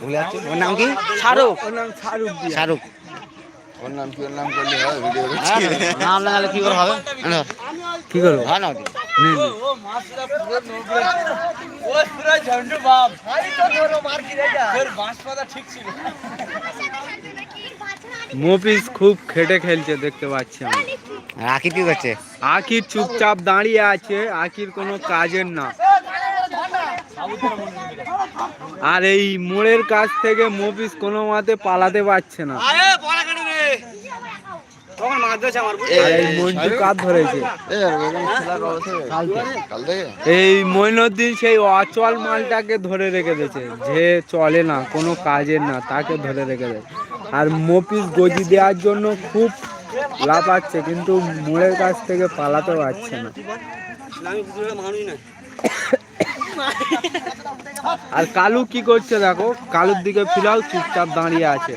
ভুলে যাচ্ছি ওর নাম কি? শাহরুখ। ওর নাম শাহরুখ শাহরুখ। ওর নাম কি? ওর নাম করলে হয়? ভিডিও হ্যাঁ, নাম লাগালে কি করে হবে? না, না, কি করব? হয় না। মফিস খুব খেটে খেলছে দেখতে পাচ্ছি আমি আকিব কি করছে? আখির চুপচাপ দাঁড়িয়ে আছে আখির কোনো কাজের না। আর এই মোড়ের কাছ থেকে মফিস কোনো মতে পালাতে পারছে না। আর এই মইনুদ্দিন সেই অচল মালটাকে ধরে রেখে দিয়েছে। যে চলে না কোনো কাজের না তাকে ধরে রেখে দেয়। আর মফিস গজি দেওয়ার জন্য খুব লাফাচ্ছে কিন্তু মোড়ের কাছ থেকে পালাতে পারছে না। আর কালু কি করছে দেখো? কালুর দিকে ফিলাও চুপচাপ দাঁড়িয়ে আছে।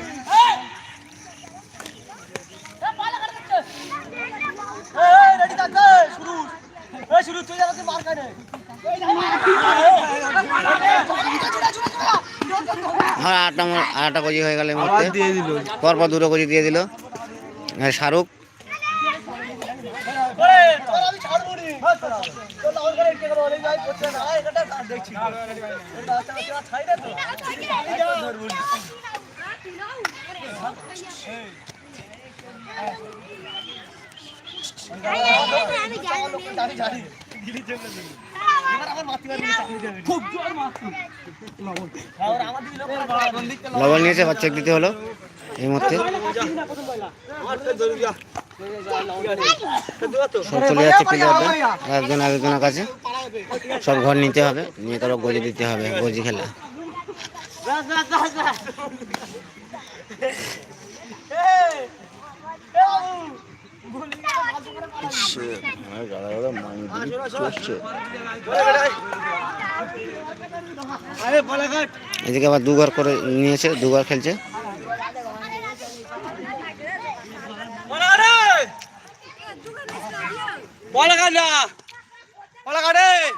হ্যাঁ আটটা আটটা গজি হয়ে গেল পরপর দুটো গজি দিয়ে দিল। আর শাহরুখ। লবণ নিয়েছে বা চেক দিতে হলো এই মুহূর্তে। সব চলে যাচ্ছে একজন আরেকজনের কাছে। সব ঘর নিতে হবে, নিয়ে তারপর গজি দিতে হবে, গজি খেলা। এদিকে আবার দুবার করে নিয়েছে দুবার খেলছে।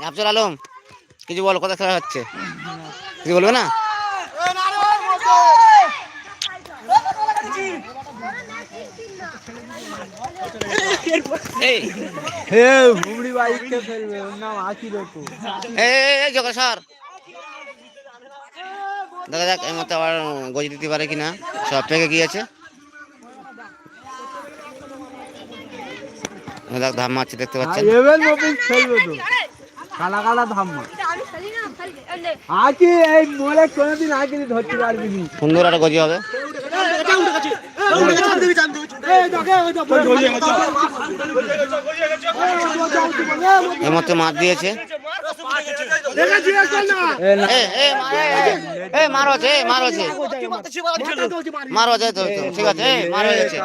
আফজল আলম কিছু বলো কথা খেলা হচ্ছে? কিছু বলবে না? দেখা যাক এই মতো আবার গজি দিতে পারে কিনা সব পেকে গিয়েছে এই দেখ ধাম মারছে দেখতে পাচ্ছেন? এবার খেলবে তো। কালা কালা আকি এই মোড়ে কোনোদিন আকি ধরতে পারবি নি। সুন্দর একটা গজি হবে। মাছ দিয়েছে। মারো আছে এ মারো আছে মারো আছে তো ঠিক আছে মার হয়ে গেছে।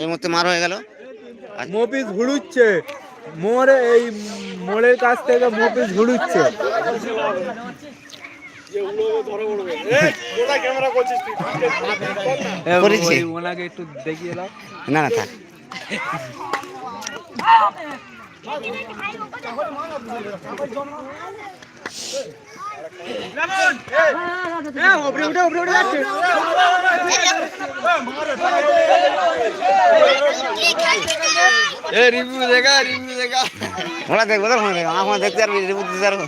এই মুহূর্তে মার হয়ে গেল। মফিস ঘুরুচ্ছে মোড়ে এই মোড়ের কাছ থেকে মফিস ঘুরুচ্ছে না না থাক এ রিভিউ দেখা রিভিউ দেখা। ওরা দেখব তো ফোনে দেখব। আমার দেখতে পারবি রিভিউ দিতে পারব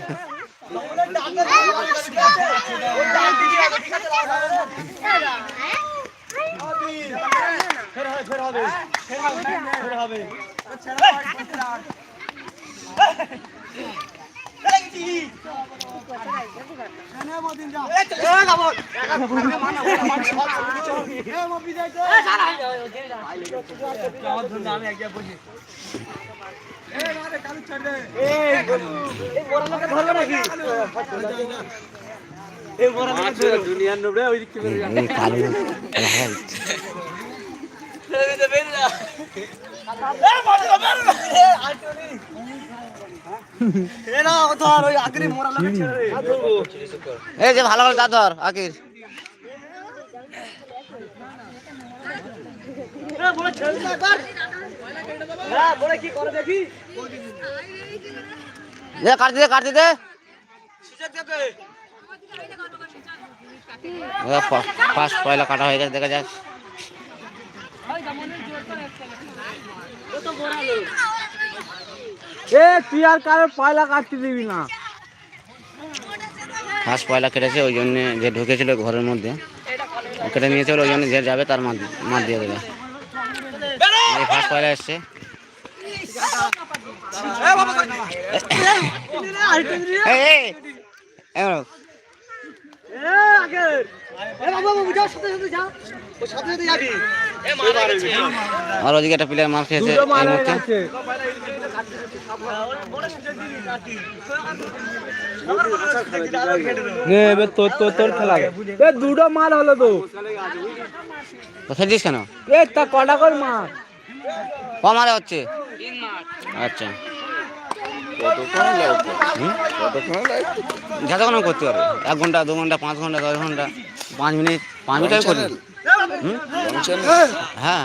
দুনিয়ার নোবরে ওই দিকে দিচ্ছে। এই যে ভালো ভালো দাদর আকির। দে কাটতে দে কাটতে দে পয়লা কাটা হয়ে গেছে দেখা যাক। এ তুই আর কারোর পয়লা কাটতে দিবি না। ফার্স্ট পয়লা কেটেছে ওই জন্য যে ঢুকেছিল ঘরের মধ্যে কেটে নিয়েছে ওই জন্য যে যাবে তার মাঠ মাঠ দিয়ে দেবে। এই ফার্স্ট পয়লা এসছে। আর ওদিকে একটা প্লেয়ার মার খেয়েছে হয়ে নে এবার তোর তোর তোর খেলা। এ দুটো মাল হলো তো। কেন? এ তা কটা কর মাল? ক মারে হচ্ছে? আচ্ছা। যতক্ষণ করতে পারবে এক ঘণ্টা দু ঘণ্টা পাঁচ ঘণ্টা দশ ঘণ্টা পাঁচ মিনিট পাঁচ মিনিট হ্যাঁ।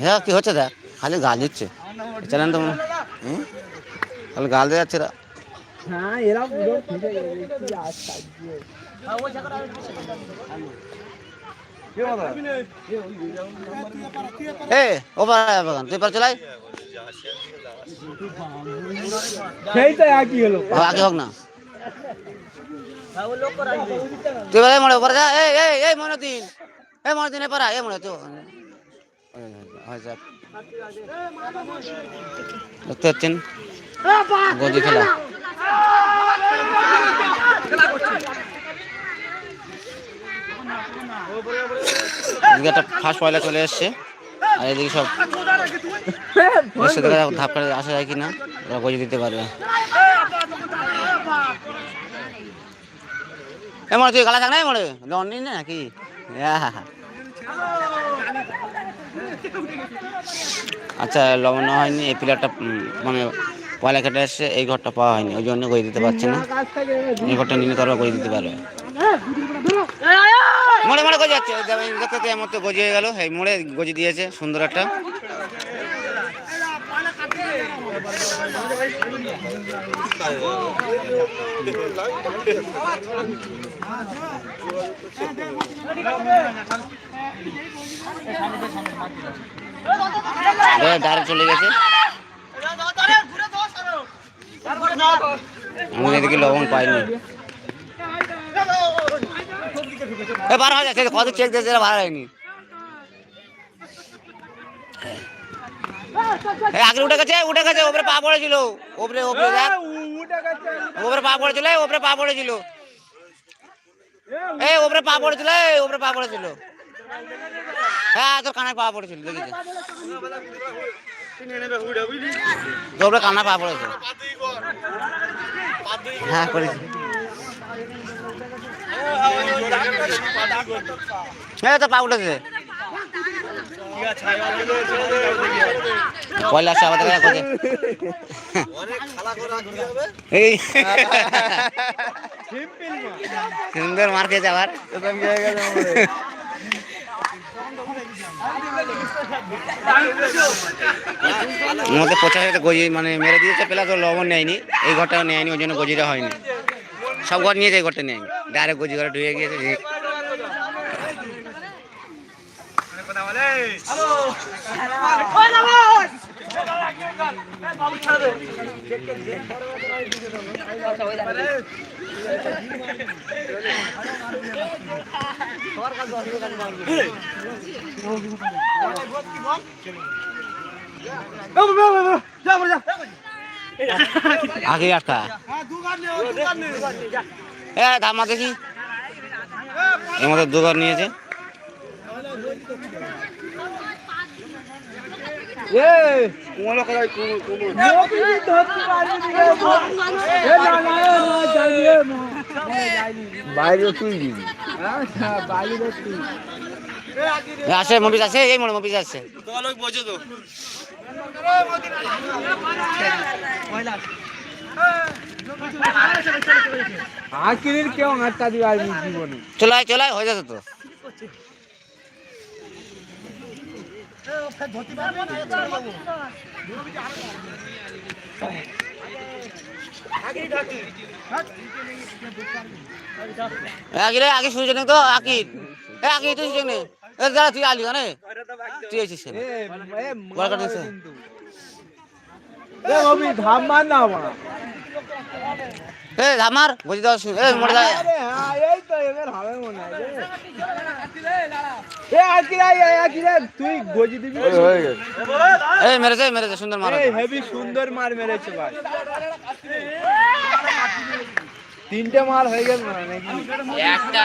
হ্যাঁ কি হচ্ছে দেখ? খালি গাল দিচ্ছে। জানেন তো? খালি গাল দিয়ে যাচ্ছে। হ্যাঁ এরা এ ও পারা তুই পার চলাই সেই তো একই হলো। আগে হোক না। তুই বলে মনে ওপরে যা। এই এই এই মনে দিন এই মনে দিন এ পারা এ মনে তো। হয় যাক। দেখতে পাচ্ছেন? গদি খেলা। ফার্স্ট পয়লা চলে এসছে। আর এদিকে সব ধাপ করে আসা যায় কিনা। ওরা গজি দিতে পারবে। এ মনে তুই গালা থাক নাই মনে? লন নি নাকি? আহা। আচ্ছা লবণ হয়নি, এই পিলারটা মানে পয়লা কেটে এসে এই ঘরটা পাওয়া হয়নি, ওই জন্য গড়ে দিতে পারছে না। এই ঘরটা নিলে তারা গড়ে দিতে পারবে। মোড়ে মোড়ে গজে যাচ্ছে মধ্যে হয়ে গেল, এই মোড়ে গজি দিয়েছে, সুন্দর একটা। ডাইরেক্ট চলে গেছে। আমি এদিকে লবণ পাইনি। এ, বার হয়ে যাচ্ছে কত চেক দিয়েছে বার হয়নি। আগে উঠে গেছে উঠে গেছে ওপরে পা পড়েছিল। ওপরে ওপরে দেখ। ওপরে পা পড়েছিল ওপরে পা পড়েছিল। এই ওপরে পা পড়েছিল ওপরে পা পড়েছিল। হ্যাঁ তোর কানে পা পড়েছিল দেখিছে তোর কানা পা পড়েছে হ্যাঁ করেছি হ্যাঁ তো পা উঠেছে। পয়লা আমাদের এই। সুন্দর মার খেয়েছে আবার। পচাশ গজি মানে মেরে দিয়েছে পেলা তো লবণ নেয়নি। এই ঘরটাও নেয়নি, ওই জন্য গজিটা হয়নি। সব ঘর নিয়েছে এই ঘরটা নেয়নি ডাইরেক্ট গজি ঘরে ঢুকে গিয়েছে যে- আগে আটকা এ ধামা দেখি মধ্যে দুবার নিয়েছে এ কোমলা করাই কোমল কোমল মোবিল ধরতে পারবি না এ না না এ না জানিয়ে বাইরে তুই দিবি হ্যাঁ, বাইরে আসে মফিস আছে এই মনে মফিস আছে। আকিরের কেউ দিবে আর জীবনে। চলে চলে হয়ে যাবে তো। আগে রে আগে সুযোগ নেই তো আকি এ আগে তুই সুযোগ নেই তুই আলি মানে তুই। অভি ধাম মার না আমার। এ ধামার বুঝি দাও এ মরে যায় আরে হ্যাঁ এই তো এবার হবে মনে হয়। এ আকিরা এ আকিরা তুই গজি দিবি? ওই এ মেরেছে মেরেছে সুন্দর মারা। এই হেভি সুন্দর মার মেরেছে ভাই। তিনটে মার হয়ে গেল না নাকি? একটা।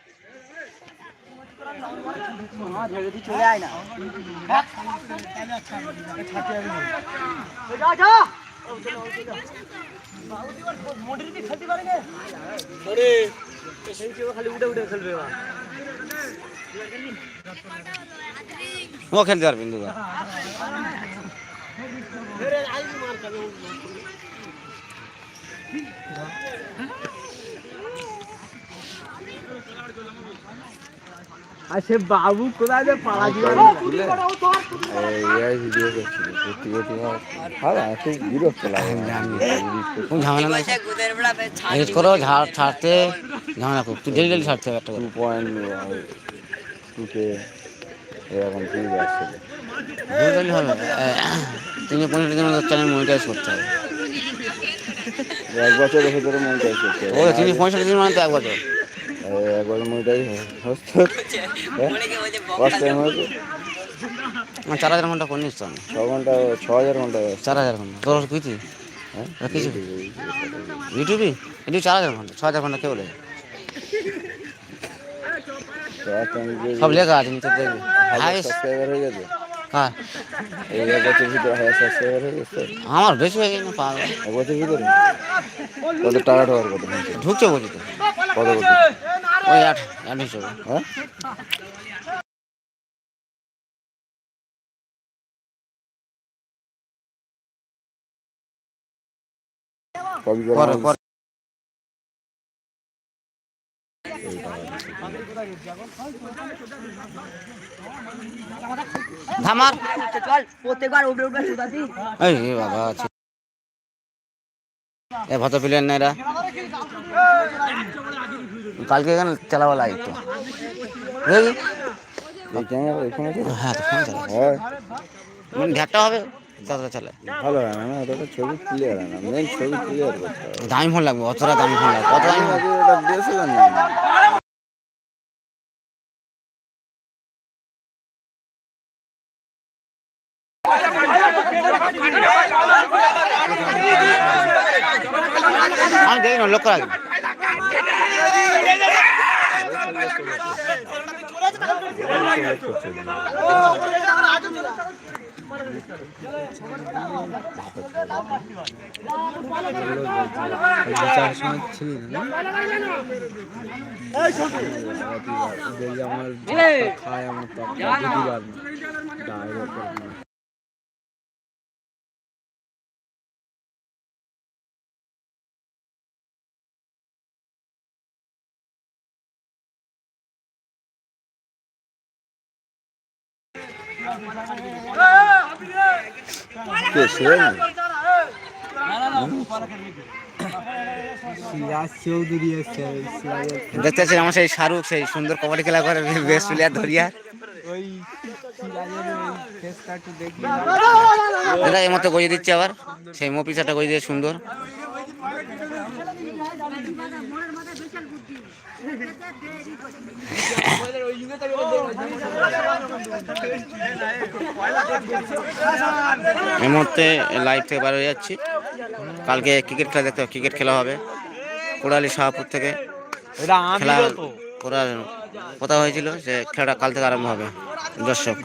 চলে আয় না খালি উঠে উঠে খেলবে ও খেলতে পারবেন দুগা আর সে বাবু কোথায় যে পাড়া দিয়ে এই ভিডিও করছিল সত্যি সত্যি আর এত বিরক্ত লাগে কোন ঝামেলা নাই। এডিট করো ঝাড় ছাড়তে ঝামেলা খুব তুই ডেলি ডেলি ছাড়তে হবে একটা টু পয়েন্ট টুকে এরকম ঠিক আছে ডেলি হবে। চ্যানেল মনিটাইজ করতে হবে। এক বছরের ভেতরে মনিটাইজ করতে ও তিনশো পঁয়ষট্টি দিন মানে তো এক বছর। চার হাজার ঘণ্টা করে আমি ছ ঘণ্টা ছ হাজার ঘণ্টা চার হাজার ঘণ্টা তোর কিছু কিছু ইউটিউবে ইউটিউব চার হাজার ঘণ্টা ছ হাজার ঘণ্টা কে বলে সব লেখা আছে নিচে দেখবি হয়ে আমার বেশি হয়ে গেছে এক বছর ভিতরে টাকা ঢোকার হয়েছে? ঢুকছে বলছি তো কত বছর ওই আট আট হিসেবে হ্যাঁ? কবি করা পরে হয়েছে? পরে। ধামার। প্রত্যেকবার উঠে উঠবে এই বাবা আছে। এ ভত প্লেয়ার না এরা কালকে এখানে চালাবো লাগে তো বুঝলি? এই তো হ্যাঁ। হয় হবে ভালো হয় না ছবি ক্লিয়ার হয় না মেন ছবি ক্লিয়ার করতে হবে। দামি ফোন লাগবে অতটা দামি ফোন লাগবে কত দামি ওটা না আমি দেখি না লক্ষ্য রাখি বিচার সময় ছিলি না দেখি আমার খায় আমার তো বুঝতে পারব ডাইরেক্ট কে ছিলেন সিরাজ চৌধুরী এসছে ওই সিরাজের দেখতে আমার সেই শাহরুখ, সেই সুন্দর কবাডি খেলা করে বেস্ট প্লেয়ার ধরিয়া। দাদা, এই মতো গজিয়ে দিচ্ছে আবার। সেই মপিস একটা গজিয়ে দিয়ে, সুন্দর। এই মুহূর্তে লাইভ থেকে বার হয়ে যাচ্ছি। কালকে ক্রিকেট খেলা দেখতে হবে ক্রিকেট খেলা হবে। কোড়ালি শাহপুর থেকে খেলা করার কথা হয়েছিল যে খেলাটা কাল থেকে আরম্ভ হবে। দর্শক।